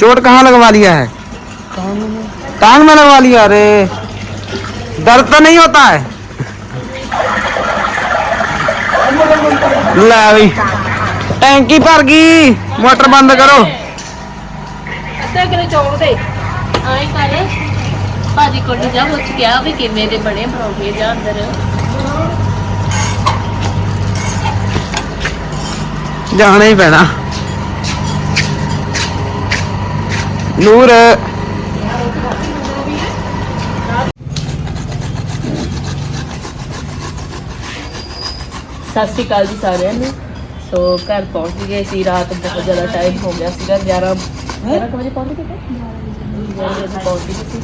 चोट कहाँ लगवा लिया है टांग में लगवा लिया अरे दर्द तो नहीं होता है ले भाई टैंकी भर गई मोटर बंद करो ਤੇ ਕਿਲੇ ਚੌਲ ਦੇ ਆਏ ਕਰੇ ਭਾਜੀ ਕੋਲ ਨੂੰ ਜਾ ਪੁੱਛ ਗਿਆ ਵੀ ਕਿਵੇਂ ਦੇ ਬਣੇ ਪਰੌਂਠੇ ਜਾਂ ਅੰਦਰ ਜਾਣਾ ਹੀ ਪੈਣਾ ਨੂਰ। ਸਤਿ ਸ਼੍ਰੀ ਅਕਾਲ ਜੀ ਸਾਰਿਆਂ ਨੂੰ। ਸੋ ਘਰ ਪਹੁੰਚ ਗਏ ਸੀ ਰਾਤ ਬਹੁਤ ਜ਼ਿਆਦਾ ਟਾਈਮ ਹੋ ਗਿਆ ਸੀਗਾ 11 11 ਕੁ ਵਜੇ ਪਹੁੰਚ ਗਏ ਸੀ? 11 ਵਜੇ ਪਹੁੰਚ ਗਏ ਸੀ।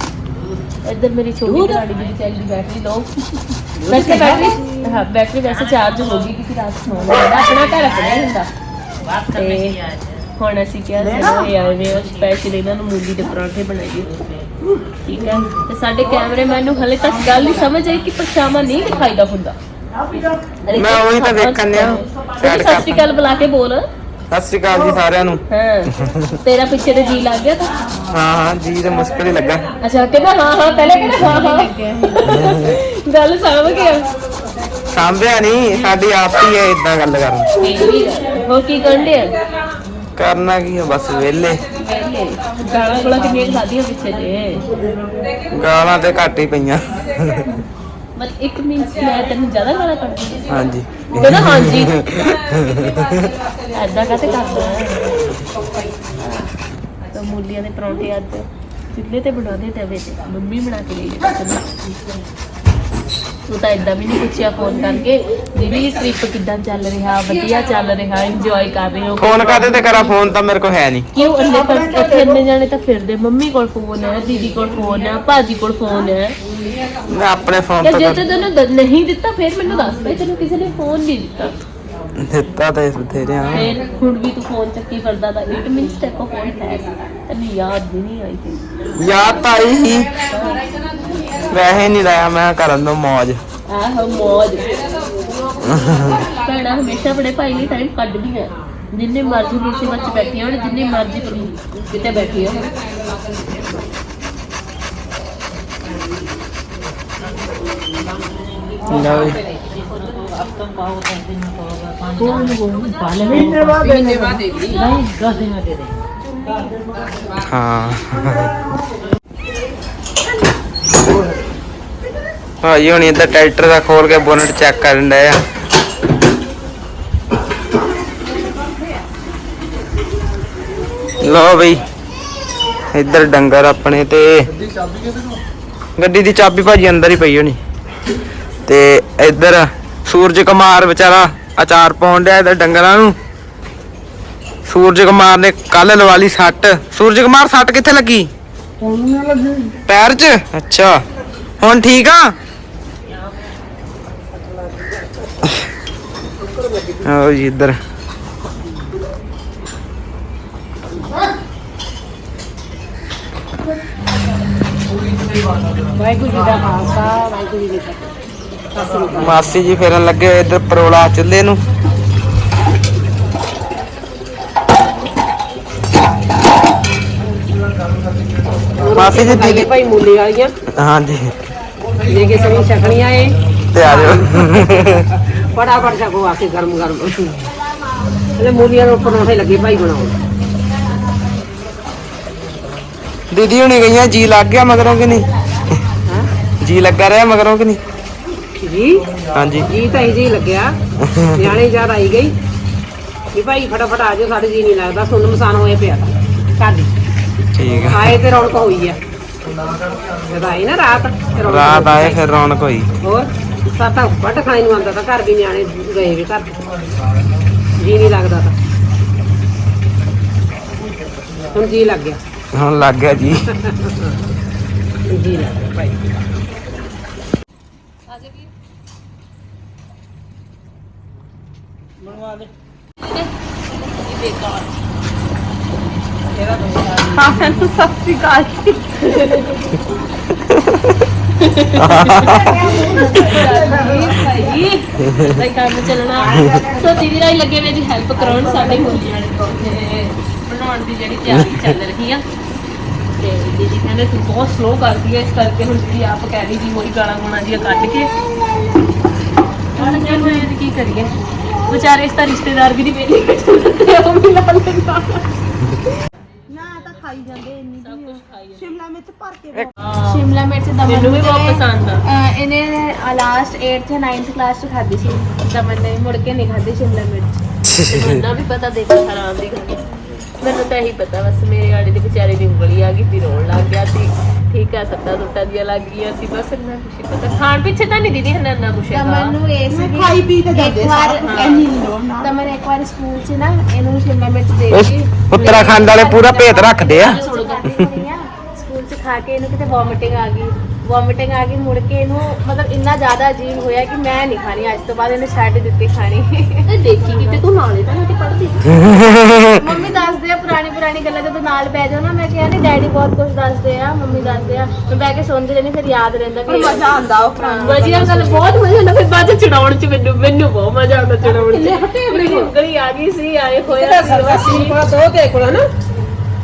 ਇੱਧਰ ਮੇਰੀ ਛੋਟੀ ਗਾੜੀ ਦੀ ਚੱਲਦੀ ਬੈਟਰੀ ਲੋ ਵੈਸੇ ਬੈਟਰੀ ਹਾਂ ਬੈਟਰੀ ਵੈਸੇ ਚਾਰਜ ਹੋ ਗਈ ਕਿਉਂਕਿ ਰਾਤ ਸੌਣ ਲੱਗਾ। ਆਪਣਾ ਘਰ ਆਪਣਾ ਹੁੰਦਾ। ਤੇ ਹੁਣ ਅਸੀਂ ਕਿਹਾ ਸੀ ਇਹ ਆਏ ਵੇ ਸਪੈਸ਼ਲ ਇਹਨਾਂ ਨੂੰ ਮੂਲੀ ਦੇ ਪਰੌਂਠੇ ਬਣਾਈਏ। ਠੀਕ ਹੈ? ਤੇ ਸਾਡੇ ਕੈਮਰਾਮੈਨ ਨੂੰ ਹਲੇ ਤੱਕ ਗੱਲ ਨਹੀਂ ਸਮਝ ਆਈ ਕਿ ਪਰਛਾਵਾਂ ਨਹੀਂ ਦਿਖਾਈਦਾ ਹੁੰਦਾ। ਮੈਂ ਉਹੀ ਤਾਂ ਵੇਖਣ ਡਿਆ। ਸਤਿ ਸ਼੍ਰੀ ਅਕਾਲ ਬੁਲਾ ਕੇ ਬੋਲ। ਸਤਿ ਸ਼੍ਰੀ ਅਕਾਲ ਜੀ ਸਾਰਿਆਂ ਨੂੰ। ਹਾਂ। ਤੇਰਾ ਪਿੱਛੇ ਤੇ ਜੀ ਲੱਗ ਗਿਆ ਤਾਂ? ਹਾਂ ਹਾਂ ਜੀ ਤੇ ਮੁਸ਼ਕਲ ਹੀ ਲੱਗਾ। ਅੱਛਾ ਕਹਿੰਦਾ ਹਾਂ ਹਾਂ ਪਹਿਲੇ ਕਹਿੰਦਾ ਹਾਂ ਹਾਂ। ਗੱਲ ਸਮਝ ਗਿਆ। ਸਾਂਭਿਆ ਨਹੀਂ ਸਾਡੀ ਆਪ ਹੀ ਹੈ ਇਦਾਂ ਗੱਲ ਕਰਨ ਹੋਰ ਕੀ ਕਰਨ ਡਿਆ? ਕਰਨਾ ਕੀ ਹੈ ਬਸ ਵਿਹਲੇ। ਪਹਿਲੇ ਗਾਲਾਂ ਗੋਲਾ ਕਿੰਨੀਆਂ ਖਾਧੀਆਂ ਪਿੱਛੇ ਜੇ? ਗਾਲਾਂ ਤੇ ਘੱਟ ਹੀ ਪਈਆਂ। ਬਸ ਇੱਕ ਮਿੰਟ ਮੈਂ ਤੈਨੂੰ ਜ਼ਿਆਦਾ ਗਾਲਾਂ ਕੱਢਦੀ ਹਾਂਜੀ। ਕਹਿੰਦਾ ਹਾਂਜੀ। ਐਦਾਂ ਕਾਤੇ ਕਰਦਾ ਤਾਂ ਮੂਲੀਆਂ ਦੇ ਪਰੌਂਠੇ ਅੱਜ। ਚੁੱਲ੍ਹੇ ਤੇ ਬਣਾਉਂਦੇ ਤਵੇ ਤੇ। ਮੰਮੀ ਬਣਾ ਕੇ ਲਈ ਤੂੰ ਤਾਂ ਇਦਾਂ ਵੀ ਨਹੀਂ ਪੁੱਛਿਆ ਫੋਨ ਕਰਕੇ ਦੀਦੀ ਟ੍ਰਿਪ ਕਿੱਦਾਂ ਚੱਲ ਰਿਹਾ? ਵਧੀਆ ਚੱਲ ਰਿਹਾ ਇੰਜੋਏ ਕਰ ਰਹੇ ਹੋ ਫੋਨ ਕਰਦੇ ਤੇ ਕਰਾ? ਫੋਨ ਤਾਂ ਮੇਰੇ ਕੋਲ ਹੈ ਨਹੀਂ ਕਿਉਂ? ਅੰਨੇ ਪਰ ਇੱਥੇ ਅੰਨੇ ਜਾਣੇ ਤਾਂ ਫਿਰਦੇ ਮੰਮੀ ਕੋਲ ਫੋਨ ਹੈ ਦੀਦੀ ਕੋਲ ਫੋਨ ਹੈ ਭਾਜੀ ਕੋਲ ਫੋਨ ਹੈ। ਮੈਂ ਆਪਣੇ ਫੋਨ ਤੇ ਜੇ ਤੇ ਤੈਨੂੰ ਦ- ਨਹੀਂ ਦਿੱਤਾ ਫਿਰ ਮੈਨੂੰ ਦੱਸ ਬਈ ਤੈਨੂੰ ਕਿਸੇ ਨੇ ਫੋਨ ਨਹੀਂ ਦਿੱਤਾ। ਦਿੱਤਾ ਤੇ ਬਥੇਰੇ ਆ। ਫਿਰ ਹੁਣ ਵੀ ਤੂੰ ਫੋਨ ਚੱਕੀ ਫਿਰਦਾ ਤਾਂ ਇਟ ਮੀਨਸ ਤੇ ਕੋ ਫੋਨ ਹੈ ਤੈਨੂੰ ਯਾਦ ਵੀ ਨਹੀਂ ਆਈ। ਤੇ ਯਾਦ ਤਾਂ ਆਈ ਸੀ। ਵੈਸੇ ਨਹੀਂ ਲਾਇਆ ਮੈਂ ਕਰਨ ਦੋ ਮੌਜ। ਆਹ ਮੌਜ। ਭੈਣਾਂ ਹਮੇਸ਼ਾ ਬੜੇ ਭਾਈ ਲਈ ਟਾਈਮ ਕੱਢਦੀਆਂ। ਜਿੰਨੇ ਮਰਜ਼ੀ ਮੁਸੀਬਤ ਚ ਬੈਠੀਆਂ ਹੋਣ ਜਿੰਨੇ ਮਰਜ਼ੀ ਕਿਤੇ ਬੈਠੀਆਂ ਹੋਣ ਲਓ। ਹਾਂ। ਭਾਜੀ ਹੁਣ ਇੱਧਰ ਟਰੈਕਟਰ ਦਾ ਖੋਲ ਕੇ ਬੋਨਟ ਚੈੱਕ ਕਰਨ ਡਏ ਆ। ਲਓ ਬਈ ਇੱਧਰ ਡੰਗਰ ਆਪਣੇ ਤੇ। ਗੱਡੀ ਦੀ ਚਾਬੀ ਭਾਜੀ ਅੰਦਰ ਹੀ ਪਈ ਹੋਣੀ। ਤੇ ਇੱਧਰ ਸੂਰਜ ਕੁਮਾਰ ਵਿਚਾਰਾ ਅਚਾਰ ਪਾਉਣ ਡਿਆ ਇੱਧਰ ਡੰਗਰਾਂ ਨੂੰ। ਸੂਰਜ ਕੁਮਾਰ ਨੇ ਕੱਲ ਲਵਾ ਲਈ ਸੱਟ। ਸੂਰਜ ਕੁਮਾਰ ਸੱਟ ਕਿੱਥੇ ਲੱਗੀ। ਪੈਰ 'ਚ? ਅੱਛਾ। ਹੁਣ ਠੀਕ ਆ? ਆਓ ਜੀ ਇੱਧਰ। ਵਾਹਿਗੁਰੂ ਜੀ ਦਾ ਖਾਲਸਾ ਵਾਹਿਗੁਰੂ ਜੀ ਕੀ ਫਤਿਹ। ਮਾਸੀ ਜੀ ਫੇਰਨ ਲੱਗੇ ਹੋਏ ਇੱਧਰ ਪਰੋਲਾ ਚੁੱਲ੍ਹੇ ਨੂੰ। ਮਾਸੀ ਜੀ ਦੀਦੀ ਭਾਈ ਮੂਲੀ ਵਾਲੀਆਂ। ਹਾਂਜੀ। ਜੇ ਕਿਸੇ ਨੂੰ ਛਕਣੀਆਂ ਏ ਤੇ ਆ ਜਾਓ। ਫਟਾਫਟ ਛਕੋ ਆ ਕੇ ਗਰਮ ਗਰਮ। ਇਹਦੇ ਮੂਲੀਆਂ ਨੂੰ ਪਰੌਂਠੇ ਲੱਗੇ ਭਾਈ ਬਣਾਉਣ ਦੀਦੀ ਹੁਣੀ ਗਈਆਂ ਜੀ ਲੱਗ ਗਿਆ ਮਗਰੋਂ ਕਿ ਨਹੀਂ? ਜੀ ਲੱਗਾ ਰਿਹਾ ਮਗਰੋਂ ਕਿ ਨਹੀਂ? ਜੀ? ਹਾਂਜੀ। ਜੀ ਤਾਂ ਜੀ ਲੱਗਿਆ। ਨਿਆਣੇ ਜ਼ਿਆਦਾ ਆਈ ਗਈ। ਵੀ ਭਾਈ ਫਟਾਫਟ ਆ ਜਾਓ ਸਾਡੇ ਜੀ ਨਹੀਂ ਲੱਗਦਾ। ਸੁੰਨ ਮਸਾਨ ਹੋਏ ਪਿਆ। ਦੀ। ਠੀਕ ਆ। ਆਏ ਤੇ ਰੌਣਕ ਹੋਈ ਆ। ਜਦ ਆਈ ਨਾ ਰਾਤ ਰਾਤ। ਆਏ ਫਿਰ ਰੌਣਕ ਹੋਈ। ਹੋਰ? ਸਾਤਾ ਵੱਟ ਖਾਣੇ ਨੂੰ ਆਉਂਦਾ ਤਾਂ ਘਰ ਵੀ ਨਿਆਣੇ ਗਏ ਵੀ ਘਰ। ਜੀ ਨਹੀਂ ਲੱਗਦਾ ਤਾਂ। ਹੁਣ ਜੀ ਲੱਗ ਗਿਆ। ਹੁਣ ਲੱਗ ਗਿਆ ਜੀ। ਜੀ ਲੱਗ ਗਿਆ। ਭਾਈ ਭਾਈ ਕੰਮ ਚੱਲਣਾ ਸੋ ਦੀਦੀ ਰਾਈ ਲੱਗੇ ਵੇ ਜੀ ਹੈਲਪ ਕਰਾਉਣ ਸਾਡੇ ਮੂਲੀਆਂ ਵਾਲੇ ਬਣਾਉਣ ਦੀ ਜਿਹੜੀ ਤਿਆਰੀ ਚੱਲ ਰਹੀ ਆ ਤੇ ਦੀਦੀ ਕਹਿੰਦੇ ਤੂੰ ਬਹੁਤ ਸਲੋ ਕਰਦੀ ਐ ਇਸ ਕਰਕੇ ਹੁਣ ਜਿਹੜੀ ਆਪ ਕਹਿ ਰਹੀ ਜੀ ਉਹੀ ਗਾਲਾਂ ਗੁਣਾ ਜੀਆਂ ਕੱਢ ਕੇ। ਹੁਣ ਜੇ ਕੀ ਕਰੀਏ ਵਿਚਾਰੇ ਇਸ ਤਾਂ ਰਿਸ਼ਤੇਦਾਰ ਵੀ ਨਹੀਂ ਵੇਲੇ ਉਹ ਵੀ ਲੈਂਦਾ ਖਾਈ ਜਾਂਦੇ ਇੰਨੀ ਸਭ ਕੁਝ ਖਾਈ ਜਾਂਦੇ। ਸ਼ਿਮਲਾ ਮਿਰਚ ਭਰ ਕੇ ਹਾਂ ਸ਼ਿਮਲਾ ਮਿਰਚ ਦਮਨ ਮੈਨੂੰ ਵੀ ਬਹੁਤ ਪਸੰਦ ਆ। ਅਹ, ਇਹਨੇ ਲਾਸਟ 8th ਜਾਂ 9th ਕਲਾਸ ਚ ਖਾਧੀ ਸੀ। ਦਮਨ ਨੇ ਮੁੜ ਕੇ ਨਹੀਂ ਖਾਧੀ ਸ਼ਿਮਲਾ ਮਿਰਚ। ਮੈਨੂੰ ਵੀ ਪਤਾ ਦੇਖੋ ਹਰਾਮ ਦੀ ਗੱਲ। ਮੈਨੂੰ ਤਾਂ ਇਹੀ ਪਤਾ ਬਸ ਮੇਰੇ ਆੜੇ ਦੇ ਵਿਚਾਰੇ ਦੀ ਉਂਗਲੀ ਆ ਗਈ ਫਿਰ ਰੋਣ ਲੱਗ ਗਿਆ ਸੀ। ਠੀਕ ਆ ਸੱਤਾ ਸੁੱਟਾ ਦੀਆਂ ਲੱਗ ਗਈਆਂ ਸੀ ਬਸ ਇੰਨਾ ਕੁਛ ਹੀ ਪਤਾ। ਖਾਣ ਪਿੱਛੇ ਤਾਂ ਨਹੀਂ ਦੀਦੀ ਹਨਾ ਇੰਨਾ ਕੁਛ ਹੈਗਾ। ਦਮਨ ਨੂੰ ਇਹ ਸੀ ਵੀ ਖਾਈ ਪੀ ਕੇ ਜਾਂਦੇ ਇੱਕ ਵਾਰ ਸਾਰਾ। ਐਨੀ ਨਹੀਂ ਲੋੜ ਨਾ। ਦਮਨ ਇੱਕ ਵਾਰ ਸਕੂਲ ਚ ਨਾ ਇਹਨੂੰ ਸ਼ਿਮਲਾ ਮਿਰਚ ਦੇ ਉਸ ਦਿੱਤੀ ਉੱਤਰਾਖੰਡ ਵਾਲੇ ਪੂਰਾ ਭੇਤ ਰੱਖਦੇ ਆ। ਸਕੂਲ ਚ ਖਾ ਕੇ ਇਹਨੂੰ ਕਿਤੇ ਵੋਮਿਟਿੰਗ ਆ ਗਈ। ਵੋਮਿਟਿੰਗ ਆ ਗਈ ਮੁੜ ਕੇ ਇਹਨੂੰ ਮਤਲਬ ਇੰਨਾ ਜ਼ਿਆਦਾ ਅਜੀਬ ਹੋਇਆ ਕਿ ਮੈਂ ਨਹੀਂ ਖਾਣੀ ਅੱਜ ਤੋਂ ਬਾਅਦ ਇਹਨੇ ਛੱਡ ਦਿੱਤੀ ਖਾਣੀ। ਤੇ ਦੇਖੀ ਕਿਤੇ ਤੂੰ ਨਾਲੇ ਤਾਂ ਨਹੀਂ ਪੜਦੀ ਮੰਮੀ ਦੱਸਦੇ ਆ ਪੁਰਾਣੀ ਪੁਰਾਣੀ ਗੱਲਾਂ ਜਦੋਂ ਨਾਲ ਬਹਿ ਜਾਓ ਨਾ ਮੈਂ ਕਿਹਾ ਨਹੀਂ ਡੈਡੀ ਬਹੁਤ ਕੁਝ ਦੱਸਦੇ ਆ ਮੰਮੀ ਦੱਸਦੇ ਆ। ਮੈਂ ਬਹਿ ਕੇ ਸੁਣਦੀ ਰਹਿੰਦੀ ਫਿਰ ਯਾਦ ਰਹਿੰਦਾ ਇਹ- ਮਜ਼ਾ ਆਉਂਦਾ ਉਹ ਪੁਰਾਣਾ ਵਧੀਆ ਗੱਲ ਬਹੁਤ ਮਜ਼ਾ ਆਉਂਦਾ ਫਿਰ ਬਾਅਦ ਚ ਚੜਾਉਣ ਚ ਮੈਨੂੰ ਮੈਨੂੰ ਬਹੁਤ ਮਜ਼ਾ ਆਉਂਦਾ ਚੜਾਉਣ ਚ। ਮੇਰੀ ਉਂਗਲੀ ਆ ਗਈ ਸੀ ਆਏ ਹੋਇਆ ਸੀ ਸਰਦਾ ਬਸ। ਸੀ ਕੋਲ ਤੇ ਨਾ।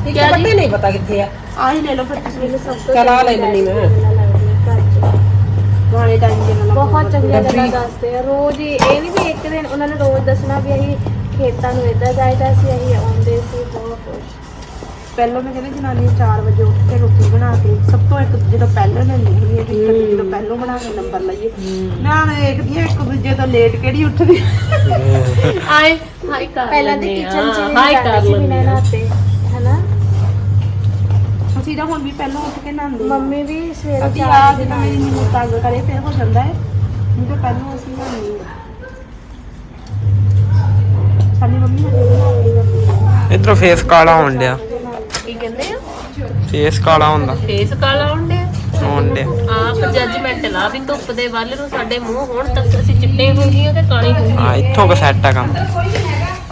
ਠੀਕ ਹੈ? ਪੱਤੇ ਨਹੀਂ ਪਤਾ ਕਿੱਥੇ ਆ। ਆਹੀ ਲੈ ਲਓ ਫਿਰ ਤੁਸੀਂ ਸਭ ਤੋਂ ਚਲਾ ਲੈ ਲੈਣੀ ਮੈਂ। ਪੁਰਾਣੇ ਟਾਈਮ ਦੇ ਨਾਲ ਬਹੁਤ ਚੰਗੀਆਂ ਗੱਲਾਂ ਦੱਸਦੇ ਆ। ਰੋਜ਼ ਹੀ ਇਹ ਨਹੀਂ ਵੀ ਇੱਕ ਦਿਨ ਉਹਨਾਂ ਨੇ ਰੋਜ਼ ਦੱਸਣਾ ਵੀ ਅਸੀਂ ਖੇਤਾਂ ਨੂੰ ਇਦਾਂ ਜਾਈਦਾ ਸੀ ਅਸੀਂ ਆਉਂਦੇ ਸੀ ਬਹੁਤ ਕੁਛ ਪਹਿਲਾਂ ਮੈਂ ਕਹਿੰਦੀ ਜਨਾਨੀ 4 ਵਜੇ ਉੱਠ ਕੇ ਰੋਟੀ ਬਣਾ ਕੇ ਸਭ ਤੋਂ ਇੱਕ ਜਦੋਂ ਪਹਿਲਾਂ ਲੈਂਦੀ ਹੁੰਦੀ ਹੈ ਵੀ ਇੱਕ ਦੂਜੇ ਤੋਂ ਪਹਿਲਾਂ ਬਣਾ ਕੇ ਨੰਬਰ ਲਈਏ। ਮੈਂ ਦੇਖਦੀ ਹਾਂ ਇੱਕ ਦੂਜੇ ਤੋਂ ਲੇਟ ਕਿਹੜੀ ਉੱਠਦੀ। ਆਏ ਹਾਈ ਕਰ ਪਹਿਲਾਂ ਤੇ ਲੈਂਦੇ ਕਿਚਨ 'ਚ ਆ, ਨਹੀਂ ਹਾਈ ਜਾਂਦੇ ਕਰ ਲੈਂਦੇ ਆ। ਨਹਾਤੇ। ਹਨਾ ਅਸੀਂ ਤਾਂ ਹੁਣ ਵੀ ਪਹਿਲਾਂ ਉੱਠ ਕੇ ਨਹਾਉਂਦੇ ਹਾਂ। ਮੰਮੀ ਵੀ ਸਵੇਰੇ ਅਸੀਂ ਚਾਰ ਆ ਵਜੇ ਜਿਵੇਂ ਮੇਰੀ ਨੀਂਦ ਤੰਗ ਕਰੇ ਫਿਰ ਹੋ ਜਾਂਦਾ ਹੈ। ਨਹੀਂ ਤਾਂ ਪਹਿਲਾਂ ਅਸੀਂ ਨਹਾਉਂਦੇ ਹਾਂ। ਸਾਡੀ ਮੰਮੀ ਹਜੇ ਵੀ ਨਹਾਉਂਦੀ ਹੈ ਇਧਰੋਂ ਫੇਸ ਕਾਲਾ ਹੋਣ ਡਿਆ। ਕੀ ਕਹਿੰਦੇ ਆ? ਫੇਸ ਕਾਲਾ ਹੁੰਦਾ। ਫੇਸ ਕਾਲਾ ਹੁੰਦੇ ਹੋਣ ਡਿਆ। ਆਪ ਜੱਜਮੈਂਟ ਲਾ ਵੀ ਧੁੱਪ ਦੇ ਵੱਲ ਨੂੰ ਸਾਡੇ ਮੂੰਹ ਹੁਣ ਤੱਕ ਅਸੀਂ ਚਿੱਟੇ ਹੋ ਗਈਆਂ ਤੇ ਕਾਲੇ ਹੋ ਹਾਂ ਇੱਥੋਂ ਕ ਸੈੱਟ ਆ ਕੰਮ।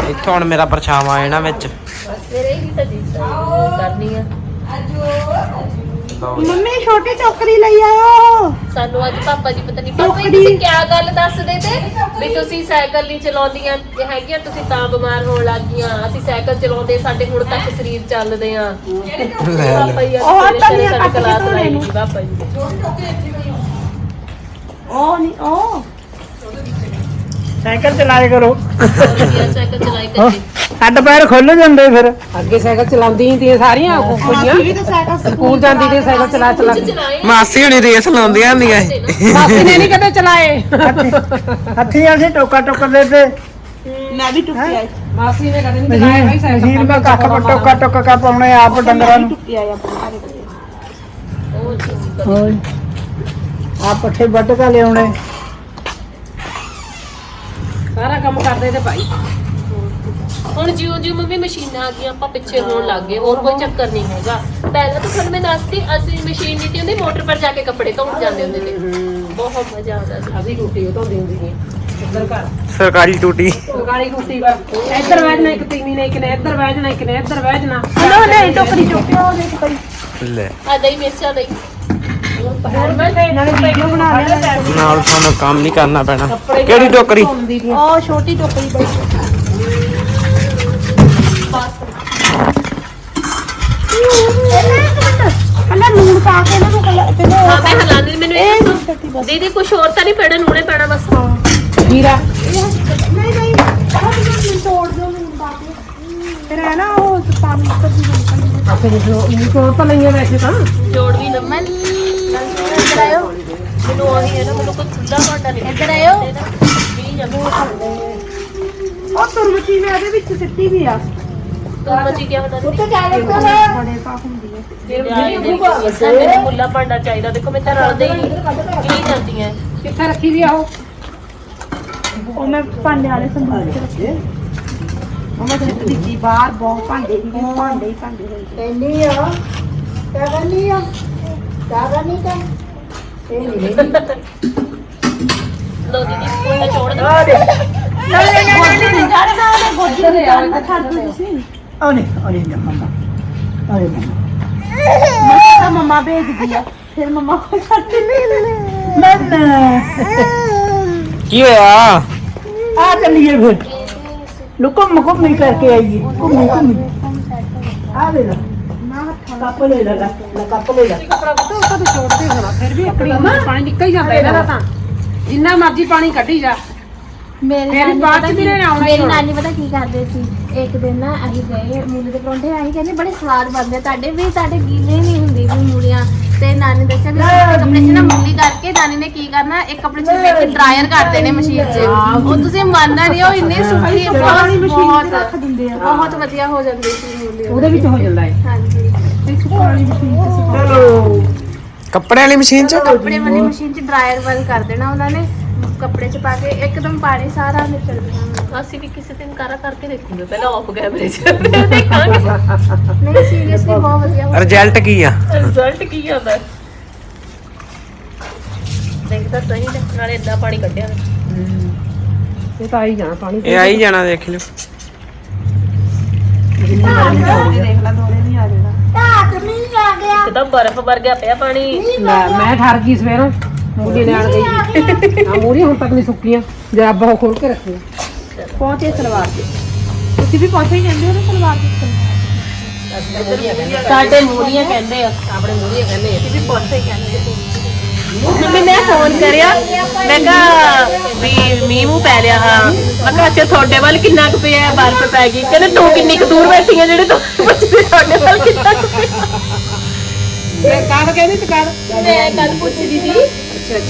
ਇੱਥੋਂ ਹੁਣ ਮੇਰਾ ਪਰਛਾਵਾਂ ਆ ਜਾਣਾ ਵਿੱਚ। ਮੇਰੇ ਹੀ ਤਾਂ ਜੀ ਕਰਨੀ ਆ? ਮੰਮੀ ਛੋਟੀ ਟੋਕਰੀ ਲਈ ਆਇਓ। ਸਾਨੂੰ ਅੱਜ ਪਾਪਾ ਜੀ ਪਤਾ ਨਹੀਂ ਪਾਪਾ ਜੀ ਤੁਸੀਂ ਕਿਆ ਗੱਲ ਦੱਸਦੇ ਤੇ? ਵੀ ਤੁਸੀਂ ਸਾਈਕਲ ਨਹੀਂ ਚਲਾਉਂਦੀਆਂ ਤੇ ਹੈਗੀਆਂ ਤੁਸੀਂ ਤਾਂ ਬਿਮਾਰ ਹੋਣ ਲੱਗ ਗਈਆਂ। ਅਸੀਂ ਸਾਈਕਲ ਚਲਾਉਂਦੇ ਸਾਡੇ ਹੁਣ ਤੱਕ ਸਰੀਰ ਚੱਲਦੇ ਆ। ਪਾਪਾ ਜੀ ਉਹ ਤਾਂ ਨਹੀਂ ਕੱਟ ਕੇ ਨੂੰ। ਸੀ ਪਾਪਾ ਜੀ। ਉਹ ਨਹੀਂ ਉਹ। ਸਾਈਕਲ ਚਲਾਇਆ ਕਰੋ। ਸਾਈਕਲ ਚਲਾਈ ਕਰਦੇ ਹੱਡ ਪੈਰ ਖੁੱਲ ਜਾਂਦੇ ਫਿਰ। ਅੱਗੇ ਸਾਈਕਲ ਚਲਾਉਂਦੀ ਸੀ ਸਾਰੀਆਂ ਕੁੜੀਆਂ। ਵੀ ਤਾਂ ਸਾਈਕਲ ਸਕੂਲ ਜਾਂਦੀ ਸੀ ਸਾਈਕਲ ਚਲਾ ਚਲਾ ਕੇ ਚਲਾਏ। ਮਾਸੀ ਹੁਣੀ ਰੇਸ ਲਾਉਂਦੀਆਂ ਹੁੰਦੀਆਂ ਸੀ। ਮਾਸੀ ਨੇ ਨਹੀਂ ਕਦੇ ਚਲਾਏ। ਹੱਥੀਂ ਅਸੀਂ ਟੋਕਾ ਟੋਕਦੇ ਤੇ। ਮੈਂ ਵੀ ਟੁੱਟਿਆ ਮਾਸੀ ਨੇ ਕਦੇ ਨਹੀਂ ਚਲਾਇਆ ਭਾਈ ਮਸ਼ੀਨ ਮਸ਼ੀਨ ਮੈਂ ਕੱਖ ਪਰ ਟੋਕਾ ਟੋਕਾ ਕਾ ਪਾਉਣੇ ਆਪ ਡੰਗਰਾਂ ਨੂੰ। ਟੁੱਟਿਆ ਆ ਆਪਣੇ ਘਰੇ ਦੇ ਉਹ ਚੀਜ਼ ਹੋਰ ਆ ਪੱਠੇ ਵੱਢ ਕੇ ਲਿਆਉਣੇ। ਸਾਰਾ ਕੰਮ ਕਰਦੇ ਤੇ ਭਾਈ। ਹੁਣ ਜਿਉਂ ਜਿਉਂ ਮੰਮੀ ਮਸ਼ੀਨਾਂ ਆ ਗਈਆਂ ਆਪਾਂ ਪਿੱਛੇ ਹੋਣ ਲੱਗ ਗਏ ਹੋਰ ਕੋਈ ਚੱਕਰ ਨਹੀਂ ਹੈਗਾ। ਪਹਿਲਾਂ ਤਾਂ ਤੁਹਾਨੂੰ ਮੈਂ ਦੱਸਦੀ ਅਸੀਂ ਮਸ਼ੀਨ ਨਹੀਂ ਹੁੰਦੀ ਮੋਟਰ ਪਰ ਜਾ ਕੇ ਕੱਪੜੇ ਧੋਣ ਜਾਂਦੇ ਹੁੰਦੇ ਤੇ ਬਹੁਤ ਮਜ਼ਾ ਆਉਂਦਾ ਸੀ। ਅਸੀਂ ਰੋਟੀ ਉਹ ਧੋਂਦੀ ਹੁੰਦੀ ਸੀ ਇੱਧਰ ਘਰ। ਸਰਕਾਰੀ ਟੂਟੀ ਕਾਲੀ ਰੋਟੀ ਵਾ ਇੱਧਰ ਬਹਿ ਜਾਣਾ ਇੱਕ ਤੀਵੀਂ ਨੇ ਇੱਕ ਨੇ ਇੱਧਰ ਬਹਿ ਜਾਣਾ ਇੱਕ ਨੇ ਇੱਧਰ ਬਹਿ ਜਾਣਾ ਹਲੋ ਨਹੀਂ ਟੋਕਰੀ ਉਹ ਦੇਖ ਪਈ ਲੈ ਆ ਦਹੀਂ ਮਿਰਚਾਂ ਦਹੀਂ। ਨਾਲੇ ਸਾਨੂੰ ਕੰਮ ਨਹੀਂ ਕਰਨਾ ਪੈਣਾ। ਕਿਹੜੀ ਟੋਕਰੀ? ਉਹ ਛੋਟੀ ਟੋਕਰੀ ਬੜੀ ਹਲਾ ਲੂਣ ਪਾ ਕੇ ਨਾ ਕਲਾ ਤੇ ਹਾਂ ਮੈਂ ਹਲਾਉਂਦੀ ਮੈਨੂੰ ਇਹ ਦੱਸੋ। ਦੀਦੀ ਕੁਝ ਹੋਰ ਤਾਂ ਨਹੀਂ ਪੈਣਾ ਨੂਣੇ ਪੈਣਾ ਬਸ। ਜੀਰਾ। ਨਹੀਂ ਨਹੀਂ ਆਹ ਤੁਸੀਂ ਤੋੜ ਦਿਓ ਲੂਣ ਪਾ ਕੇ। ਫਿਰ ਹੈ ਨਾ ਉਹ ਪਾਣੀ ਸਬਜ਼ੀ ਨਿਕਲਦੀ ਆਪੇ ਦੇਖ ਲਓ ਇਹ ਕੋਲ ਤਾਂ ਨਹੀਂ ਹੈ ਵੈਸੇ ਤਾਂ। ਜੋੜ ਵੀ ਨਮਨ ਇੱਧਰ ਆਇਓ। ਮੈਨੂੰ ਉਹੀ ਹੈ ਨਾ ਮੈਨੂੰ ਕੋਈ ਖੁੱਲਾ ਭਾਂਡਾ ਨਹੀਂ ਇੱਧਰ ਆਇਓ। ਵੀ ਜਾਂਦੇ ਉਹ ਤੁਰਮਚੀ ਮੈਂ ਇਹਦੇ ਵਿੱਚ ਸਿੱਟੀ ਵੀ ਆ। ਤੂੰ ਮਜੀ ਕੀ ਹੁੰਦਾ ਉੱਤੇ ਜਾ ਬੜੇ ਪਾ ਹੁੰਦੀ ਹੈ ਮੈਨੂੰ ਖੁੱਲਾ ਭਾਂਡਾ ਚਾਹੀਦਾ। ਦੇਖੋ ਮੈਂ ਤਾਂ ਰਲਦੇ ਹੀ ਨਹੀਂ। ਕੀ ਜਾਂਦੀਆਂ ਕਿੱਥੇ ਰੱਖੀ ਵੀ ਆ ਉਹ? ਮੈਂ ਭਾਂਡੇ ਵਾਲੇ ਸੰਭਾਲ ਕੇ ਰੱਖੇ। ਉਹ ਮੈਂ ਸਿੱਟੀ ਦਿੱਤੀ ਬਾਹਰ ਬਹੁਤ ਭਾਂਡੇ ਦੀ ਭਾਂਡੇ ਹੀ ਭਾਂਡੇ ਹੋਏ ਕਹਿੰਦੀ ਆ। ਕਿਆ ਕਰਨੀ ਆ। ਕਿਆ ਕਰਨੀ ਤਾਂ। ਲੋ ਦੀਦੀ ਕੋਟਾ ਛੋੜ ਦੇ ਗੋਦੀ ਦੇ ਜਾਣ ਤਾਂ ਛੱਡ ਦਿਓ ਤੁਸੀਂ ਆਉਣੇ ਆਉਣੇ ਨਾ ਮਮਾ ਆਉਣੇ ਮਮਾ ਮੈਂ ਤਾਂ ਮੰਮਾ ਆ ਫਿਰ ਮੰਮਾ ਕੋਲ ਛੱਡ ਮਮਾ ਕੀ ਹੋਇਆ ਆ ਚੱਲੀਏ ਫਿਰ ਲੁਕਮ ਘੁੰਮੀ ਕਰਕੇ ਆਈਏ ਘੁੰਮੀ ਘੁੰਮੀ ਆ ਲੈ ਕੱਪ ਲੈ ਲੈ ਲੈ ਲੈ ਕੱਪ ਲੈ ਲੈ। ਕੱਪੜਾ ਪੁੱਤ ਉਹ ਤਾਂ ਛੋੜਦੇ ਹੋਣਾ ਫਿਰ ਵੀ ਆਪਣੀ ਅੰਦਰ ਪਾਣੀ ਨਿਕਲ ਹੀ ਜਾਂਦਾ ਇਹਦਾ ਤਾਂ। ਜਿੰਨਾ ਮਰਜ਼ੀ ਪਾਣੀ ਕੱਢੀ ਜਾ। ਮੇਰੀ ਫਿਰ ਨਾਨੀ ਬਾਅਦ ਪਤਾ ਚ ਕੀ- ਵੀ ਲੈਣ ਆਉਣਾ ਹੀ ਮੇਰੀ ਹੋਣਾ। ਨਾਨੀ ਪਤਾ ਕੀ ਕਰਦੇ ਸੀ? ਇੱਕ ਦਿਨ ਨਾ ਅਸੀਂ ਗਏ ਮੂਲੀ ਦੇ ਪਰੌਂਠੇ ਆਈ ਕਹਿੰਦੇ ਬੜੇ ਸਵਾਦ ਬਣਦੇ ਤੁਹਾਡੇ ਵੀ ਤੁਹਾਡੇ ਗੀਲੇ ਨਹੀਂ ਹੁੰਦੀ ਵੀ ਮੂਲੀਆਂ। ਤੇ ਨਾਨੀ ਦੱਸਿਆ ਵੀ ਇੱਕ ਕੱਪੜੇ 'ਚ ਨਾ ਮੂਲੀ ਕਰਕੇ ਨਾਨੀ ਨੇ ਕੀ ਕਰਨਾ ਇੱਕ ਕੱਪੜੇ 'ਚ ਲੈ ਕੇ ਡਰਾਇਰ ਕਰ ਦੇਣੇ ਮਸ਼ੀਨ 'ਚ। ਉਹ ਤੁਸੀਂ ਮੰਨਣਾ ਨਹੀਂ ਉਹ ਇੰਨੇ ਸੁੱਕੀ ਬਹੁਤ ਬਹੁਤ ਬਹੁਤ ਵਧੀਆ ਹੋ ਜਾਂਦੀ ਸੀ ਮੂਲੀ ਉਹਦੇ ਵਿੱਚ ਹੋ ਜਾਂਦਾ ਹੈ ਹਾਂਜੀ। ਕੱਪੜੇ ਵਾਲੀ ਮਸ਼ੀਨ ਚ? ਕੱਪੜੇ ਵਾਲੀ ਮਸ਼ੀਨ 'ਚ ਡਰਾਇਰ ਵੱਲ ਕਰ ਦੇਣਾ ਉਹਨਾਂ ਨੇ। ਕੱਪੜੇ 'ਚ ਪਾ ਕੇ ਇੱਕਦਮ ਪਾਣੀ ਸਾਰਾ ਨਿਕਲ ਜਾਣਾ। ਅਸੀਂ ਵੀ ਕਿਸੇ ਦਿਨ ਕਾਰਾ ਕਰਕੇ ਦੇਖੂਗੇ ਪਹਿਲਾਂ ਆਫ ਕੈਮਰੇ 'ਚ। ਫਿਰ ਦੇਖਾਂਗੇ। ਨਹੀਂ ਸੀਰੀਅਸਲੀ ਬਹੁਤ ਵਧੀਆ ਹੋ ਰਿਜ਼ਲਟ ਕੀ ਆ? ਰਿਜ਼ਲਟ ਕੀ ਆਉਂਦਾ ਦੇਖਦਾ ਸਹੀ ਨੇ ਨਾਲੇ ਇੰਨਾ ਪਾਣੀ ਕੱਢਿਆ। ਇਹ ਤਾਂ ਆਈ ਜਾਣਾ ਪਾਣੀ। ਇਹ ਆਈ ਜਾਣਾ ਦੇਖ ਲਿਓ। ਦੇਖ ਲੈ ਦੋਰੇ ਵੀ ਆ ਜਾਣਾ। ਇੱਕਦਮ ਬਰਫ਼ ਵਰਗਾ ਪਿਆ ਪਾਣੀ। ਲੈ ਮੈਂ ਠਰ ਗਈ ਸਵੇਰੋਂ। ਮੂਲੀ ਲੈਣ ਗਈ। ਆ ਮੂਲੀ ਹੁਣ ਤੱਕ ਨਹੀਂ ਸੁੱਕੀਆਂ। ਜਰਾਬਾਂ ਖੋਲ ਕੇ ਰੱਖੀਆਂ। ਪਹੁੰਚੇ ਸਲਵਾਰ ਤੇ। ਤੁਸੀਂ ਵੀ ਪਹੁੰਚੇ ਹੀ ਜਾਂਦੇ ਹੋ ਨਾ ਸਲਵਾਰ ਤੇ? ਸਾਡੇ ਮੂਲੀਆਂ ਕਹਿੰਦੇ ਆ। ਆਪਣੇ ਮੂਲੀਆਂ ਕਹਿੰਦੇ ਆ। ਵੀ ਪੌਸੇ ਕਹਿੰਦੇ ਮੰਮੀ ਨੇ ਫੋਨ ਕਰਿਆ। ਮੈਂ ਕਿਹਾ ਵੀ ਮੀਂਹ ਮੂੰਹ ਪੈ ਲਿਆ ਹਾਂ। ਮੈਂ ਕਿਹਾ ਅੱਛਾ ਤੁਹਾਡੇ ਵੱਲ ਕਿੰਨਾ ਕੁ ਪਿਆ ਬਰਫ਼ ਪੈ ਗਈ। ਕਹਿੰਦੇ ਤੂੰ ਕਿੰਨੀ ਕੁ ਦੂਰ ਬੈਠੀ ਆ ਜਿਹੜੇ ਤੋਂ ਪੁੱਛਦੇ ਤੁਹਾਡੇ ਵੱਲ ਕਿੰਨਾ ਕੁ ਪਿਆ ਇਹ ਕਾਹਦ ਕਹਿੰਦੀ ਤੇ ਮੈਂ ਕੱਲ ਪੁੱਛਦੀ ਸੀ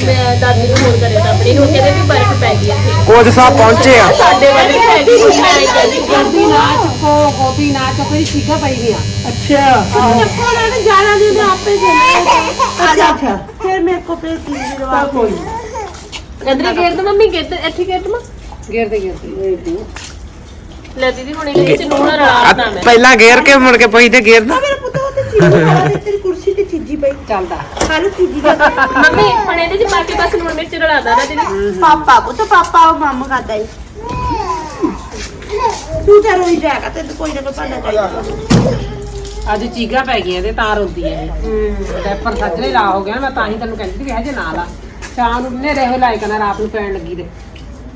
ਮੈਂ ਦਾਦੀ ਨੂੰ ਫੋਨ ਕਰਿਆ ਤਾਂ ਆਪਣੀ ਨੂੰ ਕਹਿੰਦੇ ਵੀ ਬਰਫ਼ ਪੈ ਗਈ ਇੱਥੇ। ਕੋਚ ਸਾਹਿਬ ਪਹੁੰਚੇ ਆ। ਸਾਡੇ ਵੱਲ ਵੀ ਪੈ ਗਈ ਮੈਂ ਕਹਿੰਦੀ ਗੋਭੀ ਨਾ ਚੁੱਕੋ ਚੁੱਕੋ ਪਈ ਗਈਆਂ ਅੱਛਾ। ਉਹਨਾਂ ਨੇ ਜਾਣਾ ਜੀ ਉਹਨੇ ਆਪੇ ਜਾਣਾ ਅੱਛਾ ਫਿਰ ਮੇਰੇ ਕੋ ਪੇ ਕੀ ਜਵਾਬ ਕੋਈ ਇਧਰ ਗੇਰ ਦੋ ਮੰਮੀ ਗੇਰ ਇੱਥੇ ਗੇਰ ਦੋ ਗਿਰਦੇ ਗਿਰਦੇ ਲੈ ਦੀਦੀ ਹੁਣ ਇਹਦੇ ਵਿੱਚ ਨੂਣ ਰਲਾ ਆ, ਦਾਂ ਮੈਂ। ਪਹਿਲਾਂ ਗੇਰ ਕੇ ਮੁੜ ਕੇ ਪਈ ਤੇ ਗੇਰਦਾ ਮੇਰਾ ਪੁੱਤ ਉਹ ਤੇ ਚੀਜ਼ੀ ਖਾ ਲਈ ਤੇਰੀ ਕੁਰਸੀ ਤੇ ਚੀਜ਼ੀ ਪਈ। ਚੱਲਦਾ। ਕੱਲ ਚੀਜ਼ੀ ਦਾ ਮੰਮੀ ਹੁਣ ਇਹਦੇ ਚ ਪਾ ਕੇ ਬਸ ਨੂਣ ਮਿਰਚ ਰਲਾ ਦਾਂ ਨਾ ਦੀਦੀ। ਪਾਪਾ ਪੁੱਤ ਪਾਪਾ ਉਹ ਮੰਮ ਕਰਦਾ ਈ। ਤੂੰ ਤਾਂ ਰੋਈ ਜਾਏਗਾ ਤੇ ਕੋਈ ਨਾ ਕੋਈ ਭਾਂਡਾ ਚਾਹੀਦਾ। ਅੱਜ ਚੀਗਾ ਪੈ ਗਈਆਂ ਤੇ ਤਾਂ ਰੋਂਦੀ ਐ ਇਹ। ਡੈਪਰ ਸੱਜਰੇ ਲਾ ਹੋ ਗਿਆ ਮੈਂ ਤਾਂ ਹੀ ਤੈਨੂੰ ਕਹਿੰਦੀ ਸੀ ਵੀ ਹਜੇ ਨਾ ਲਾ ਸ਼ਾਮ ਨੂੰ ਨੇ ਰਹੇ ਲਾਇਕ ਨਾ ਰਾਤ ਨੂੰ ਪੈਣ ਲੱਗੀ ਤੇ।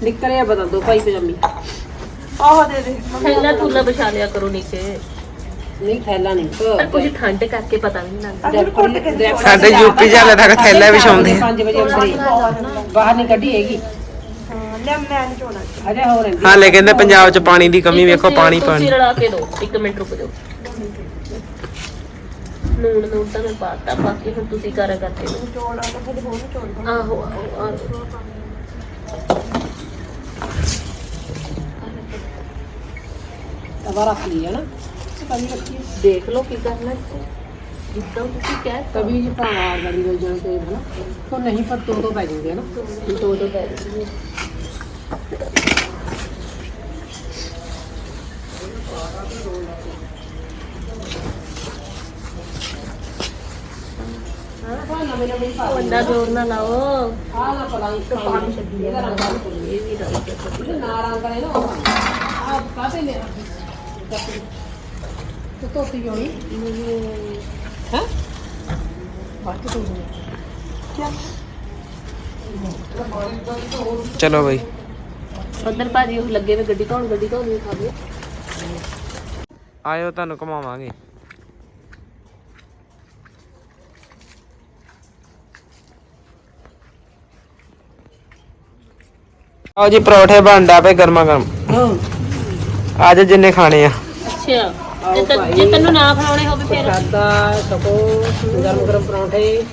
ਨਿਕਲਿਆ ਬਦਲ ਦੋ ਭਾਈ ਪਜਾਮੀ। ਆਹ ਦੇ ਦੇ। ਥੈਲਾ ਥੂਲਾ ਵਿਛਾ ਲਿਆ ਕਰੋ ਨੀਚੇ। ਨਹੀਂ ਥੈਲਾ ਨਹੀਂ। ਪਰ ਕੁਝ ਠੰਡ ਕਰਕੇ ਪਤਾ ਨਹੀਂ ਲੱਗਦਾ। ਸਾਡੇ ਯੂਪੀ ਜਾਲੇ ਤੱਕ ਥੈਲਾ ਵਿਛਾਉਂਦੇ ਆ। 5 ਵਜੇ ਅੰਦਰ ਹੀ। ਬਾਹਰ ਨਹੀਂ ਕੱਢੀ ਹੈਗੀ। ਹਾਂ, ਲੈ ਮੈਂ ਨਹੀਂ ਚੋਣਾ ਅਜੇ ਹੋ। ਰਹਿੰਦੀ ਹਾਲੇ ਕਹਿੰਦੇ ਪੰਜਾਬ 'ਚ ਪਾਣੀ ਦੀ ਕਮੀ ਵੇਖੋ ਪਾਣੀ ਤੁਸੀਂ ਪਾਣੀ। ਰਲਾ ਕੇ ਦਿਓ ਇੱਕ ਮਿੰਟ ਰੁਕ ਜਾਓ। ਨੂਣ ਨੂਣ ਤਾਂ ਮੈਂ ਪਾਤਾ ਬਾਕੀ ਹੁਣ ਤੁਸੀਂ ਕਰਾ ਕਰਦੇ ਹੋ ਚੋਣਾ ਤਾਂ ਫਿਰ ਹੋਰ ਚੋਣਾ ਆਹੋ ਆਹੋ ਆਹੋ। ਤਵਾ ਰੱਖ ਲਈ ਹੈ ਨਾ। ਦੇਖ ਲਓ ਕੀ ਕਰਨਾ ਹੈ। ਜਿੱਦਾਂ ਤੁਸੀਂ ਕਹਿ ਤਵੀ ਜੀ ਭਾਵਾਂ ਗੜੀ ਹੋ ਜਾਣ ਤੇ ਹਨਾ ਤੋਂ ਨਹੀਂ ਪਰ ਦੋ ਦੋ ਪੈ ਜਾਂਦੇ ਨਾ। ਦੋ ਦੋ ਪੈ ਜਾਣਗੇ। ਉਹ ਇੰਨਾ ਜ਼ੋਰ ਨਾ ਲਾਓ। ਆਹ ਨਾ ਪਲਾਈ ਤੋਂ ਪਾਣੀ ਛੱਡੀ ਇਹਦਾ ਰੰਗ ਨਾਲ ਇਹ ਵੀ ਰਲ ਕੇ ਪਤਾ ਇਹ ਨਾ ਰੰਗ ਕਰੇ ਨਾ ਆ। ਕਾਹਦੇ ਨੇ ਤੂੰ ਤੋਤੀ ਹੋਣੀ। ਹੈ? ਚਲੋ ਬਈ। ਉਧਰ ਭਾਜੀ ਉਹ ਲੱਗੇ ਵੇ ਗੱਡੀ ਧੋਣ ਗੱਡੀ ਧੋਣ ਵੀ ਆਇਓ ਤੁਹਾਨੂੰ ਘਮਾਵਾਂਗੇ। ਆਓ ਜੀ ਪਰੌਠੇ ਬਣਦਾ ਪਏ ਗਰਮਾ ਗਰਮ। ਅੱਜ ਜਿੰਨੇ ਖਾਣੇ ਆ। ਅੱਛਾ ਜੇ ਤੈਨੂੰ- ਜੇ ਤੈਨੂੰ ਨਾ ਖਾਣੇ ਹੋਵੇ ਫਿਰ। ਸਾਦਾ ਸਕੋ ਗਰਮ ਗਰਮ ਪਰੌਂਠੇ।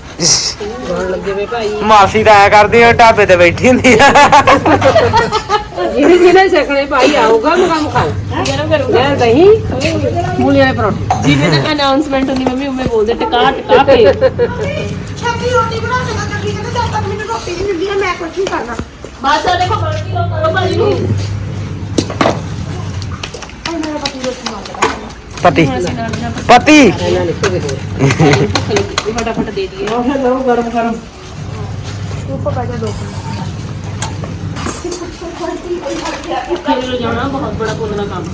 ਬਣ ਲੱਗੇ ਵੇ ਭਾਈ। ਮਾਸੀ ਤਾਂ ਐ ਕਰਦੀ ਆ ਢਾਬੇ ਤੇ ਬੈਠੀ ਹੁੰਦੀ ਆ। ਜਿਹਨੇ ਜਿਹਨੇ ਛਕਣੇ ਭਾਈ ਆਊਗਾ ਮੈਂ ਕੰਮ ਖਾਓ। ਗਰਮ ਗਰਮ ਮੈਂ ਦਹੀਂ ਮੂਲੀ ਵਾਲੇ ਪਰੌਂਠੇ। ਜਿਵੇਂ ਤਾਂ ਅਨਾਉਂਸਮੈਂਟ ਹੁੰਦੀ ਮੰਮੀ ਉਵੇਂ ਬੋਲਦੇ ਟਿਕਾ ਟਿਕਾ ਕੇ ਛੱਤੀ ਰੋਟੀ ਬਣਾ ਕੇ ਕੱਢੀ ਕਹਿੰਦੇ ਜਦ ਤੱਕ ਮੈਨੂੰ ਰੋਟੀ ਨਹੀਂ ਮਿਲਦੀ ਮੈਂ ਕੁਝ ਨਹੀਂ ਕਰਨਾ। ਆ ਦੇਖੋ ਕਰੋ ਨੂੰ ਪਤੀ ਇਹਨਾਂ ਭੁੱਖ ਲੱਗੀ ਫਟਾਫਟ ਦੇ ਦਈਏ ਉਹ ਲਓ ਗਰਮ ਗਰਮ ਫਿਰ ਲਿਜਾਣਾ ਬਹੁਤ ਬੜਾ ਪੁੰਨਾ ਕੰਮ।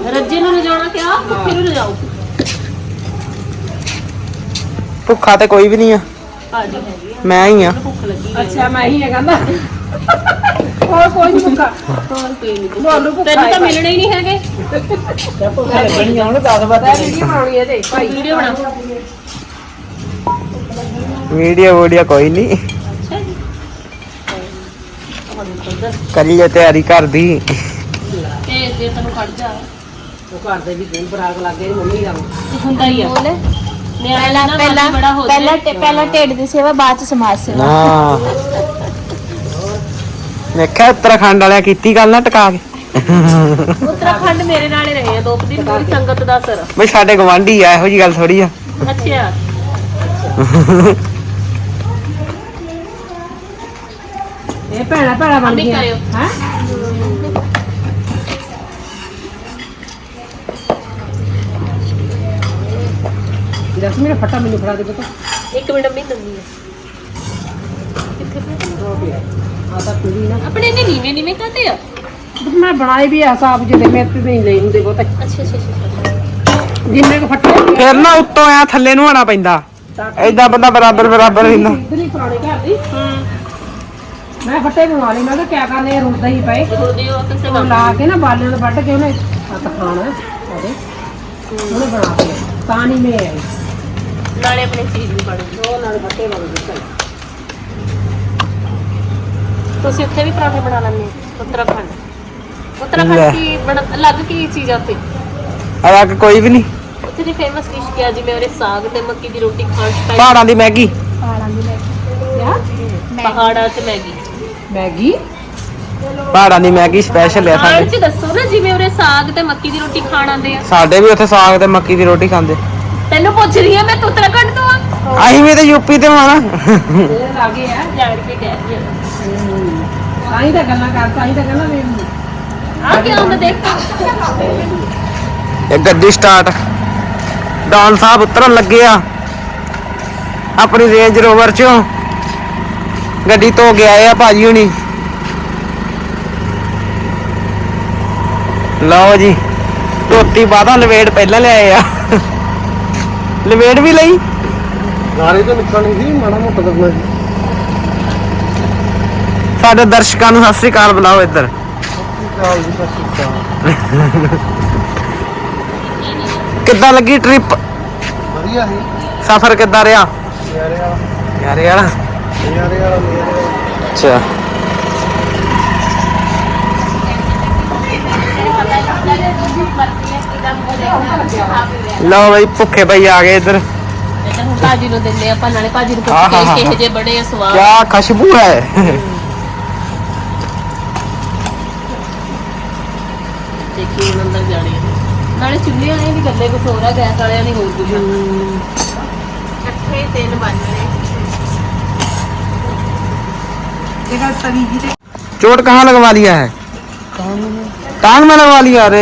ਹੈ ਰੱਜੇ ਨੂੰ ਲਿਜਾਣਾ ਕਿਹਾ ਭੁੱਖੇ ਨੂੰ ਲਿਜਾਓ ਭੁੱਖਾ ਤੇ ਕੋਈ ਵੀ ਨਹੀਂ ਆ। ਆ ਮੈਂ ਹੀ ਆ। ਭੁੱਖ ਲੱਗੀ ਅੱਛਾ ਮੈਂ ਹੀ ਹੈ ਕਹਿੰਦਾ। ਹੋਰ ਕੋਈ ਨਹੀਂ ਭੁੱਖਾ। ਹੋਰ ਕੋਈ ਨਹੀਂ ਤੁਹਾਨੂੰ ਭੁੱਖਾ ਤੈਨੂੰ ਤਾਂ ਮਿਲਣੇ ਹੀ ਨਹੀਂ ਹੈਗੇ। ਲੱਗਣੀ ਹੁਣ 10 ਮੈਂ ਵੀਡੀਓ ਬਣਾਉਣੀ ਹੈ ਤੇ ਭਾਈ ਵੀਡੀਓ ਬਣਾ ਵੀਡੀਓ ਵੀਡੀਓ ਕੋਈ ਨਹੀਂ ਕਰੀਏ ਤਿਆਰੀ ਘਰ ਦੀ ਤੇ ਜੇ ਤੈਨੂੰ ਖੜ ਜਾ। ਉਹ ਘਰ ਦੇ ਵੀ ਗੁੰਨ ਬਰਾਗ ਲੱਗੇ ਮੰਮੀ ਦਾ। ਹੁੰਦਾ ਹੀ ਆ। ਬੋਲੇ। ਪਹਿਲਾਂ ਪਹਿਲਾਂ ਬੜਾ ਹੋ ਪਹਿਲਾਂ ਜਾਏ। ਪਹਿਲਾਂ ਪਹਿਲਾਂ ਢਿੱਡ ਦੀ ਸੇਵਾ ਬਾਅਦ ਚ ਸਮਾਜ ਸੇਵਾ। ਹਾਂ ਵੇਖਿਆ ਉੱਤਰਾਖੰਡ ਵਾਲਿਆਂ ਕੀਤੀ ਗੱਲ ਨਾ ਟਕਾ ਕੇ। ਉੱਤਰਾਖੰਡ ਮੇਰੇ ਨਾਲ ਹੀ ਰਹੇ ਆ ਦੋ ਕੁ ਦਿਨ ਪੂਰੀ ਸੰਗਤ ਦਾ ਸਰ। ਬਈ ਸਾਡੇ ਗਵਾਂਢੀ ਆ ਇਹੋ ਜੀ ਗੱਲ ਥੋੜੀ ਆ। ਅੱਛਾ। ਇਹ ਭੈਣਾ ਭੈਣਾ ਬਣ ਗਈਆਂ ਕਰਿਓ। ਹੈ? ਜਸਮੀਨ ਫਟਾ ਮੈਨੂੰ ਫੜਾ ਦੇ ਬਤਾ ਇੱਕ ਮਿੰਟ ਮੰਮੀ ਦੰਦੀ ਆ। ਆ ਤਾਂ ਪੂਰੀ ਨਾ ਆਪਣੇ ਨੇ ਨੀਵੇਂ ਨੀਵੇਂ ਕਾਤੇ ਆ? ਮੈਂ ਬਣਾਈ ਵੀ ਆ ਸਾਬ ਜਿਹਦੇ ਮੇਰੇ ਤੇ ਨਹੀਂ ਲਈ ਹੁੰਦੇ ਬਹੁਤ ਅੱਛਾ ਅੱਛਾ ਅੱਛਾ ਜਿੰਨੇ ਕੋ ਫੱਟੇ ਫਿਰ ਨਾ ਉੱਤੋਂ ਆ ਥੱਲੇ ਨੂੰ ਆਣਾ ਪੈਂਦਾ। ਏਦਾਂ ਬੰਦਾ ਬਰਾਬਰ ਬਰਾਬਰ ਰਹਿੰਦਾ ਇਧਰ ਹੀ ਪੁਰਾਣੇ ਘਰ ਦੀ। ਮੈਂ ਫੱਟੇ ਬਣਾ ਲਈ ਮੈਂ ਕਿਹਾ ਕਿਆ ਕਰਨੇ ਆ, ਰੁੱਲਦਾ ਹੀ ਪਏ। ਉਹਦੀ ਉਹ ਕਿਸੇ ਲਾ ਕੇ ਨਾ ਬਾਲਿਆਂ ਤੋਂ ਵੱਢ ਕੇ ਉਹਨੇ ਹੱਥ ਖਾਣਾ। ਉਹਦੇ ਉਹਨੇ ਬਣਾ ਕੇ ਨਹੀਂ ਮੈਂ ਆਈ। ਨਾਲੇ ਆਪਣੀ ਚੀਜ਼ ਵੀ ਉਹ ਨਾਲ ਤੁਸੀਂ ਉੱਥੇ ਵੀ ਪਰਾਠੇ ਬਣਾ ਲੈਂਦੇ ਹੋ ਉੱਤਰਾਖੰਡ? ਲੈ। ਉੱਤਰਾਖੰਡ ਕੀ ਬਣਾ ਅਲੱਗ ਕੀ ਚੀਜ਼ ਆ ਉੱਥੇ? ਅਲੱਗ ਕੋਈ ਵੀ ਨਹੀਂ। ਉੱਥੇ ਦੀ ਫੇਮਸ ਡਿਸ਼ ਕੀ ਆ? ਜਿਵੇਂ ਉਹਰੇ ਸਾਗ ਤੇ ਮੱਕੀ ਦੀ ਰੋਟੀ ਖਾਣ ਸਪੈਸ਼ਲ ਪਹਾੜਾਂ ਦੀ ਮੈਗੀ। ਪਹਾੜਾਂ 'ਚ ਮੈਗੀ। ਮੈਗੀ? ਪਹਾੜਾਂ ਦੀ ਮੈਗੀ ਸਪੈਸ਼ਲ ਆ ਖਾਣ ਸਾਡੇ। 'ਚ ਦੱਸੋ ਨਾ ਜਿਵੇਂ ਉਹਰੇ ਸਾਗ ਤੇ ਮੱਕੀ ਦੀ ਰੋਟੀ ਖਾਣ ਆਉਂਦੇ ਆ। ਸਾਡੇ ਵੀ ਉੱਥੇ ਸਾਗ ਤੇ ਮੱਕੀ ਦੀ ਰੋਟੀ ਖਾਂਦੇ। ਤੈਨੂੰ ਪੁੱਛ ਰਹੀ ਆ ਮੈਂ ਤੂੰ ਉੱਤਰਾਖੰਡ ਤੋਂ ਆ। ਅਸੀਂ ਵੀ ਤੇ ਯੂਪੀ ਤੇ ਆਣਾ ਇਹ ਲਾਗੇ ਆ ਜਾਣ ਕੇ ਕਹਿ ਰਹੀ ਆ। ਤਾਂ ਹੀ ਤਾਂ ਗੱਲਾਂ ਕਰ ਤਾਂ ਹੀ ਤਾਂ ਗੱਲਾਂ ਵੀ ਆ ਕੀ ਹੁੰਦਾ ਦੇਖ। ਇਹ ਗੱਡੀ ਸਟਾਰਟ ਡਾਨ ਸਾਹਿਬ ਉਤਰਨ ਲੱਗੇ ਆ। ਆਪਣੀ ਰੇਂਜ ਰੋਵਰ ਚੋਂ। ਗੱਡੀ ਧੋ ਕੇ ਆਏ ਆ ਭਾਜੀ ਹੁਣੀ। ਲਓ ਜੀ ਧੋਤੀ ਬਾਦਾਂ ਲਵੇੜ ਪਹਿਲਾਂ ਲਿਆਏ ਆ। ਲਵੇੜ ਵੀ ਲਈ। ਗਾੜੀ ਤੋਂ ਨਿਕਲਣੀ ਸੀ ਮਾੜਾ ਮੋਟਾ ਕਰਨਾ ਸੀ। ਸਾਡੇ ਦਰਸ਼ਕਾਂ ਨੂੰ ਸਤਿ ਸ੍ਰੀ ਅਕਾਲ ਬੁਲਾਓ ਇੱਧਰ। ਕਿੱਦਾਂ ਲੱਗੀ ਟ੍ਰਿਪ ਵਧੀਆ ਸੀ। ਸਫ਼ਰ ਕਿੱਦਾਂ ਰਿਹਾ? ਯਾਰੇ ਵਾਲਾ। ਯਾਰੇ ਵਾਲਾ। ਯਾਰੇ ਵਾਲਾ ਮੇਰੇ ਵਾਲਾ। ਅੱਛਾ। ਲਓ ਬਈ ਭੁੱਖੇ ਬਈ ਆ ਗਏ ਇੱਧਰ ਅੱਛਾ ਹੁਣ ਭਾਜੀ ਨੂੰ ਦਿੰਦੇ ਆ ਆਪਾਂ ਨਾਲੇ ਭਾਜੀ ਨੂੰ ਆਹ ਪੁੱਛ ਹਾਂ ਕੇ ਹਾਂ। ਕਿਹੇ ਜੇ ਬੜੇ ਆ ਸਵਾਦ ਕਿਆ ਖੁਸ਼ਬੂ ਹੈ ਦੇਖੀ ਹੁਣ ਅੰਦਰ ਜਾਣੀ ਆ ਨਾਲੇ ਚੁੱਲ੍ਹੇ ਵਾਲੇ ਵੀ ਗੱਲੇ ਕੁਛ ਹੋਰ ਆ ਗੈਸ ਵਾਲਿਆਂ ਦੀ ਹੋਰ ਕੁਝ ਇਕੱਠੇ ਤਿੰਨ ਬਣਨੇ ਇਹਦਾ ਤਵੀ ਜੀ ਤੇ चोट कहाँ लगवा लिया है टांग में लगवा लिया अरे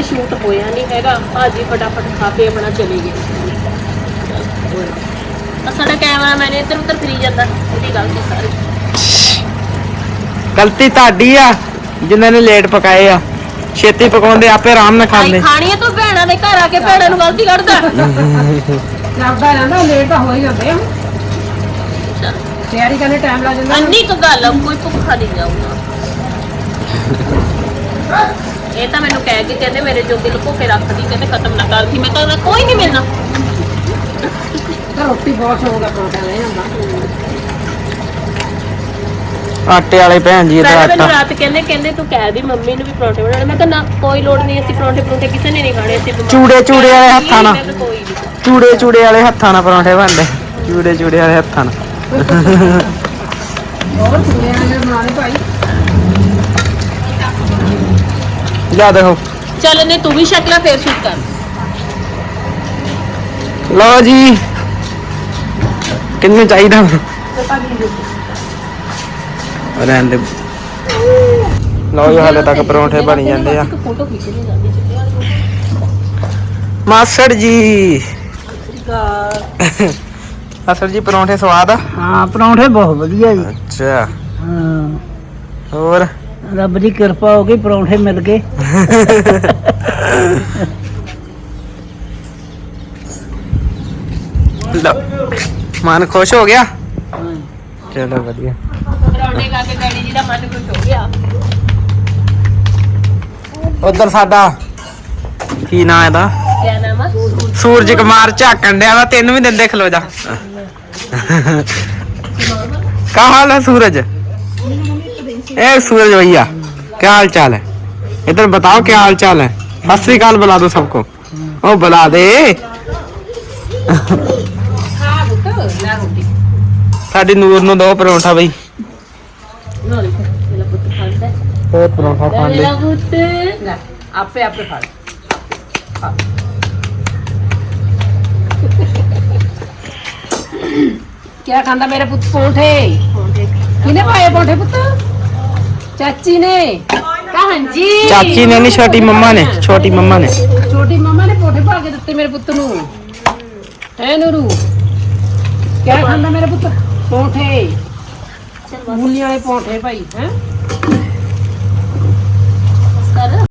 ਸਾਤੇ ਸ਼ੂਟ ਹੋਇਆ ਨਹੀਂ ਹੈਗਾ ਭਾਜੀ ਫਟਾਫਟ ਖਾ ਕੇ ਆਪਣਾ ਚਲੇ ਗਏ। ਆ ਸਾਡਾ ਕੈਮਰਾਮੈਨ ਇੱਧਰ ਉੱਧਰ ਫਿਰੀ ਜਾਂਦਾ ਇਹਦੀ ਗਲਤੀ ਸਾਰੀ। ਗਲਤੀ ਤੁਹਾਡੀ ਆ ਜਿਨ੍ਹਾਂ ਨੇ ਲੇਟ ਪਕਾਏ ਆ। ਛੇਤੀ ਪਕਾਉਂਦੇ ਆਪੇ ਆਰਾਮ ਨਾਲ ਖਾਂਦੇ। ਖਾਣੀ ਆ ਤੂੰ ਭੈਣਾਂ ਦੇ ਘਰ ਆ ਕੇ ਭੈਣਾਂ ਨੂੰ ਗਲਤੀ ਕੱਢਦਾ। ਚੱਲਦਾ ਰਹਿੰਦਾ ਲੇਟ ਤਾਂ ਹੋ ਹੀ ਜਾਂਦੇ ਆ। ਤਿਆਰੀ ਕਰਨੇ ਟਾਈਮ ਲੱਗ ਜਾਂਦਾ ਅੰਨੀ ਕੁ ਗੱਲ ਆ, ਕੋਈ ਭੁੱਖਾ ਨਹੀਂ ਜਾਊਗਾ। ਇਹ ਤਾਂ ਮੈਨੂੰ ਕਹਿ ਕੇ ਕਹਿੰਦੇ ਮੇਰੇ ਜੋਗੇ ਲੁਕੋ ਕੇ ਰੱਖਦੀ ਕਹਿੰਦੇ ਖਤਮ ਨਾ ਕਰਦੀ ਮੈਂ ਕਹਿੰਦਾ ਕੋਈ ਨਹੀਂ ਮਿਲਣਾ। ਤਾਂ ਰੋਟੀ ਬਹੁਤ ਸ਼ੌਂਕ ਦਾ ਪਰੌਂਠਾ ਲੈ ਜਾਂਦਾ। ਆਟੇ ਵਾਲੇ ਭੈਣ ਜੀ ਇਹਦਾ ਪਹਿਲਾਂ ਮੈਨੂੰ ਆਟਾ ਰਾਤ ਕਹਿੰਦੇ ਕਹਿੰਦੇ ਤੂੰ ਕਹਿ ਦੀ ਮੰਮੀ ਨੂੰ ਵੀ ਪਰੌਂਠੇ ਬਣਾਉਣੇ। ਮੈਂ ਕਿਹਾ ਨਾ ਕੋਈ ਲੋੜ ਨਹੀਂ ਅਸੀਂ ਪਰੌਂਠੇ ਪਰੌਂਠੇ ਕਿਸੇ ਨੇ ਨਹੀਂ ਖਾਣੇ ਅਸੀਂ ਬਿਮਾਰ। ਚੂੜੇ ਚੂੜੇ ਵਾਲੇ ਹੱਥਾਂ ਨਾਲ। ਚੂੜੇ ਚੂੜੇ ਵਾਲੇ ਹੱਥਾਂ ਨਾਲ ਪਰੌਂਠੇ ਬਣਦੇ। ਚੂੜੇ ਚੂੜੇ ਵਾਲੇ ਹੱਥਾਂ ਨਾਲ ਹੋਰ ਚੁਗਲੀਆਂ ਨੇ ਬਣਾਣੇ ਭਾਈ ਜਾ ਦੇਖੋ ਚੱਲ ਨੇ ਤੂੰ ਵੀ ਸ਼ਕਲਾ ਫੇਰ ਸ਼ੂਟ ਕਰ। ਲਓ ਜੀ। ਕਿੰਨੇ ਚਾਹੀਦਾ ਰਹਿਣ ਦੇ। ਲਓ ਜੀ ਹਾਲੇ ਤੱਕ ਪਰੌਂਠੇ ਬਣੀ ਜਾਂਦੇ ਆ। ਫੋਟੋ ਖਿੱਚਣੀ ਜਾਂਦੀ ਚੁੱਲ੍ਹੇ ਵਾਲੀ ਮਾਸੜ ਜੀ। ਮਾਸੜ ਜੀ ਪਰੌਂਠੇ ਸਵਾਦ ਆ? ਹਾਂ ਪਰੌਂਠੇ ਬਹੁਤ ਵਧੀਆ ਜੀ। ਅੱਛਾ। ਹਾਂ। ਹੋਰ? ਰੱਬ ਦੀ ਕਿਰਪਾ ਹੋ ਗਈ ਪਰੌਂਠੇ ਮਿਲ ਗਏ। ਮਨ ਖੁਸ਼ ਹੋ ਗਿਆ? ਚਲੋ ਵਧੀਆ। ਉਧਰ ਸਾਡਾ ਕੀ ਨਾਂ ਇਹਦਾ? ਕਿਆ ਸੂਰਜ ਕੁਮਾਰ ਝਾਕਣ ਡਿਆ ਵਾ ਤੈਨੂੰ ਵੀ ਦਿੰਦੇ ਖਲੋ ਜਾ। ਕਾ ਹਾਲ ਹੈ ਸੂਰਜ? ए सूरज भैया क्या हाल चाल है इधर बताओ क्या हाल चाल है सत श्रीकाल बुला दो सबको ओ बुला दे ਖਾ ਬੁੱਤ ਲੈ ਰੋਟੀ ਸਾਡੀ ਨੂਰ ਨੂੰ ਦੋ ਪਰੌਂਠਾ ਬਈ ਨਾ ਦੇਖੋ ਮੇਰਾ ਪੁੱਤ ਖਾਂਦਾ ਹੈ। ਹੋਰ ਪਰੌਂਠਾ ਖਾਣ ਦੇ ਮੇਰਾ ਪੁੱਤ ਲੈ ਆਪੇ ਆਪੇ ਫੜ ਕਿਆ ਖਾਂਦਾ ਮੇਰੇ ਪੁੱਤ ਪੌਂਠੇ ਕਿਨੇ ਪਾਏ ਪੌਂਠੇ ਪੁੱਤ ਚਾਚੀ ਨੇ? ਕਹਾਂ ਜੀ? ਚਾਚੀ ਨੇ ਨਹੀਂ ਛੋਟੀ ਮੰਮਾ ਨੇ ਛੋਟੀ ਮੰਮਾ ਨੇ। ਛੋਟੀ ਮੰਮਾ ਨੇ ਪੌਂਠੇ ਪਾ ਕੇ ਦਿੱਤੇ ਮੇਰੇ ਪੁੱਤ ਨੂੰ। ਹੈ ਨੂਰੂ? ਕਿਆ ਖਾਂਦਾ ਮੇਰੇ ਪੁੱਤ? ਪੌਂਠੇ ਮੂਲੀਆਂ ਵਾਲੇ ਪੌਂਠੇ ਭਾਈ ਹੈ?